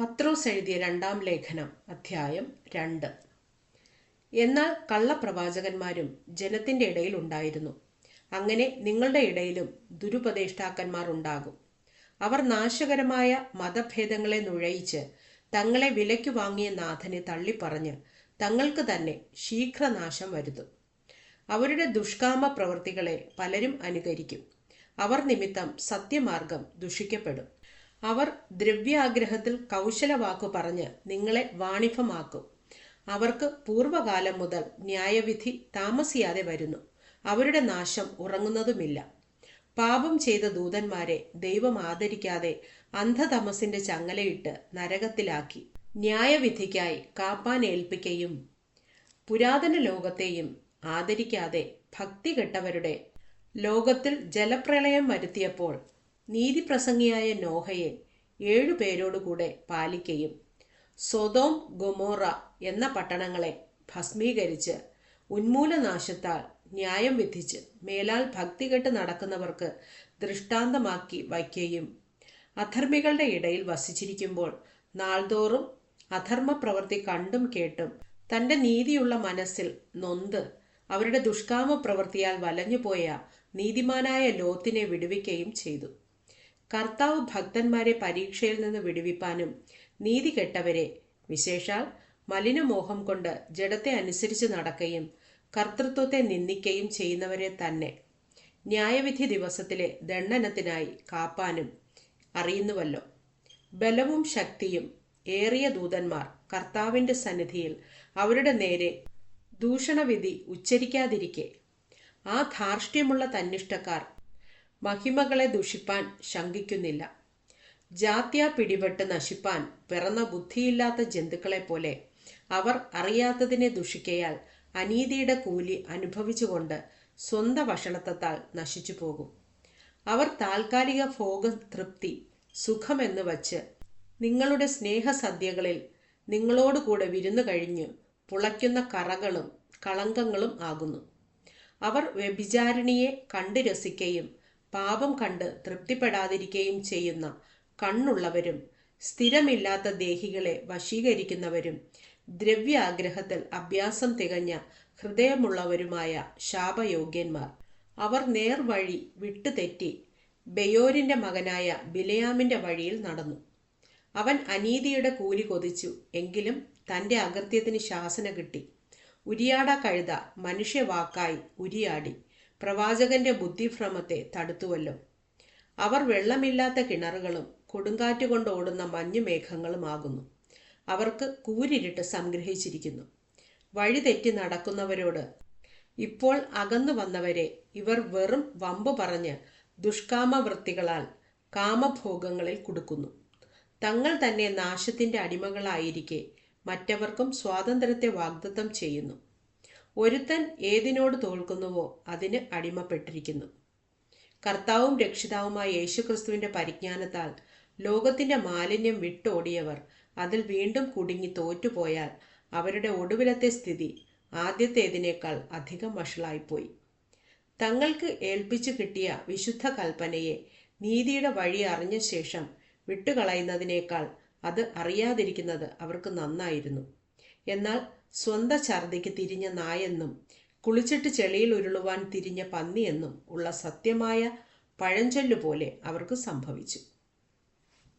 പത്രോസ് എഴുതിയ രണ്ടാം ലേഖനം അധ്യായം രണ്ട്. എന്നാൽ കള്ളപ്രവാചകന്മാരും ജനത്തിന്റെ ഇടയിൽ ഉണ്ടായിരുന്നു. അങ്ങനെ നിങ്ങളുടെ ഇടയിലും ദുരുപദേഷ്ടാക്കന്മാർ ഉണ്ടാകും. അവർ നാശകരമായ മതഭേദങ്ങളെ നുഴയിച്ച് തങ്ങളെ വിലയ്ക്ക് വാങ്ങിയ നാഥനെ തള്ളിപ്പറഞ്ഞ് തങ്ങൾക്ക് തന്നെ ശീഘ്രനാശം വരുത്തും. അവരുടെ ദുഷ്കാമ പ്രവൃത്തികളെ പലരും അനുകരിക്കും. അവർ നിമിത്തം സത്യമാർഗം ദുഷിക്കപ്പെടും. അവർ ദ്രവ്യാഗ്രഹത്തിൽ കൗശലവാക്കു പറഞ്ഞ് നിങ്ങളെ വാണിഭമാക്കും. അവർക്ക് പൂർവകാലം മുതൽ ന്യായവിധി താമസിയാതെ വരുന്നു. അവരുടെ നാശം ഉറങ്ങുന്നതുമില്ല. പാപം ചെയ്ത ദൂതന്മാരെ ദൈവം ആദരിക്കാതെ അന്ധതമസിന്റെ ചങ്ങലയിട്ട് നരകത്തിലാക്കി. ന്യായവിധിക്കായി കാപ്പാൻ ഏൽപ്പിക്കുകയും പുരാതന ലോകത്തെയും ആദരിക്കാതെ ഭക്തി കെട്ടവരുടെ ലോകത്തിൽ ജലപ്രളയം വരുത്തിയപ്പോൾ നീതിപ്രസംഗിയായ നോഹയെ ഏഴുപേരോടുകൂടെ പാലിക്കയും സൊതോം ഗൊമോറ എന്ന പട്ടണങ്ങളെ ഭസ്മീകരിച്ച് ഉന്മൂലനാശത്താൽ ന്യായം വിധിച്ച് മേലാൽ ഭക്തികെട്ട് നടക്കുന്നവർക്ക് ദൃഷ്ടാന്തമാക്കി വയ്ക്കുകയും അധർമ്മികളുടെ ഇടയിൽ വസിച്ചിരിക്കുമ്പോൾ നാൾതോറും അധർമ്മ പ്രവൃത്തി കണ്ടും കേട്ടും തന്റെ നീതിയുള്ള മനസ്സിൽ നൊന്ത് അവരുടെ ദുഷ്കാമ പ്രവൃത്തിയാൽ വലഞ്ഞുപോയ നീതിമാനായ ലോത്തിനെ വിടുവിക്കുകയും ചെയ്തു. കർത്താവ് ഭക്തന്മാരെ പരീക്ഷയിൽ നിന്ന് വിടുവിപ്പാനും നീതി കെട്ടവരെ. വിശേഷാൽ മലിനമോഹം കൊണ്ട് ജഡത്തെ അനുസരിച്ച് നടക്കുകയും കർത്തൃത്വത്തെ നിന്ദിക്കുകയും ചെയ്യുന്നവരെ തന്നെ. ന്യായവിധി ദിവസത്തിലെ ദണ്ഡനത്തിനായി കാപ്പാനും അറിയുന്നുവല്ലോ. ബലവും ശക്തിയും ഏറിയ ദൂതന്മാർ കർത്താവിന്റെ സന്നിധിയിൽ അവരുടെ നേരെ ദൂഷണവിധി ഉച്ചരിക്കാതിരിക്കെ. ആ ധാർഷ്ട്യമുള്ള തന്നിഷ്ടക്കാർ മഹിമകളെ ദുഷിപ്പാൻ ശങ്കിക്കുന്നില്ല. ജാത്യ പിടിപെട്ട് നശിപ്പാൻ പിറന്ന ബുദ്ധിയില്ലാത്ത ജന്തുക്കളെ പോലെ അവർ അറിയാത്തതിനെ ദുഷിക്കയാൽ അനീതിയുടെ കൂലി അനുഭവിച്ചുകൊണ്ട് സ്വന്ത വഷളത്വത്താൽ നശിച്ചു പോകും. അവർ താൽക്കാലിക ഭോഗ തൃപ്തി സുഖമെന്ന് വച്ച് നിങ്ങളുടെ സ്നേഹസദ്യകളിൽ നിങ്ങളോടുകൂടെ വിരുന്നു കഴിഞ്ഞ് പുളയ്ക്കുന്ന കറകളും കളങ്കങ്ങളും ആകുന്നു. അവർ വ്യഭിചാരിണിയെ കണ്ടു രസിക്കുകയും പാപം കണ്ട് തൃപ്തിപ്പെടാതിരിക്കുകയും ചെയ്യുന്ന കണ്ണുള്ളവരും സ്ഥിരമില്ലാത്ത ദേഹികളെ വശീകരിക്കുന്നവരും ദ്രവ്യാഗ്രഹത്തിൽ അഭ്യാസം തികഞ്ഞ ഹൃദയമുള്ളവരുമായ ശാപയോഗ്യന്മാർ. അവർ നേർവഴി വിട്ടുതെറ്റി ബയോരിന്റെ മകനായ ബിലയാമിന്റെ വഴിയിൽ നടന്നു. അവൻ അനീതിയുടെ കൂലി കൊതിച്ചു. എങ്കിലും തന്റെ അകൃത്യത്തിന് ശാസന കിട്ടി. ഉരിയാട കഴുത മനുഷ്യവാക്കായി ഉരിയാടി. പ്രവാചകന്റെ ബുദ്ധിഭ്രമത്തെ തടുത്തുവല്ലോ. അവർ വെള്ളമില്ലാത്ത കിണറുകളും കൊടുങ്കാറ്റുകൊണ്ട് ഓടുന്ന മഞ്ഞുമേഘങ്ങളുമാകുന്നു. അവർക്ക് കൂരിരുട്ട് സംഗ്രഹിച്ചിരിക്കുന്നു. വഴി തെറ്റി നടക്കുന്നവരോട് ഇപ്പോൾ അകന്നു വന്നവരെ ഇവർ വെറും വമ്പ് പറഞ്ഞ് ദുഷ്കാമവൃത്തികളാൽ കാമഭോഗങ്ങളിൽ കുടുക്കുന്നു. തങ്ങൾ തന്നെ നാശത്തിന്റെ അടിമകളായിരിക്കെ മറ്റവർക്കും സ്വാതന്ത്ര്യത്തെ വാഗ്ദത്തം ചെയ്യുന്നു. ഒരുത്തൻ ഏതിനോട് തോൽക്കുന്നുവോ അതിന് അടിമപ്പെട്ടിരിക്കുന്നു. കർത്താവും രക്ഷിതാവുമായ യേശുക്രിസ്തുവിന്റെ പരിജ്ഞാനത്താൽ ലോകത്തിന്റെ മാലിന്യം വിട്ടോടിയവർ അതിൽ വീണ്ടും കുടുങ്ങി തോറ്റുപോയാൽ അവരുടെ ഒടുവിലത്തെ സ്ഥിതി ആദ്യത്തേതിനേക്കാൾ അധികം വഷളായിപ്പോയി. തങ്ങൾക്ക് ഏൽപ്പിച്ചു കിട്ടിയ വിശുദ്ധ കൽപ്പനയെ നീതിയുടെ വഴി അറിഞ്ഞ ശേഷം വിട്ടുകളയുന്നതിനേക്കാൾ അത് അറിയാതിരിക്കുന്നത് അവർക്ക് നന്നായിരുന്നു. എന്നാൽ സ്വന്ത ഛർദിക്ക് തിരിഞ്ഞ നായെന്നും കുളിച്ചിട്ട് ചെളിയിൽ ഉരുളുവാൻ തിരിഞ്ഞ പന്നിയെന്നും ഉള്ള സത്യമായ പഴഞ്ചൊല്ലുപോലെ അവർക്ക് സംഭവിച്ചു.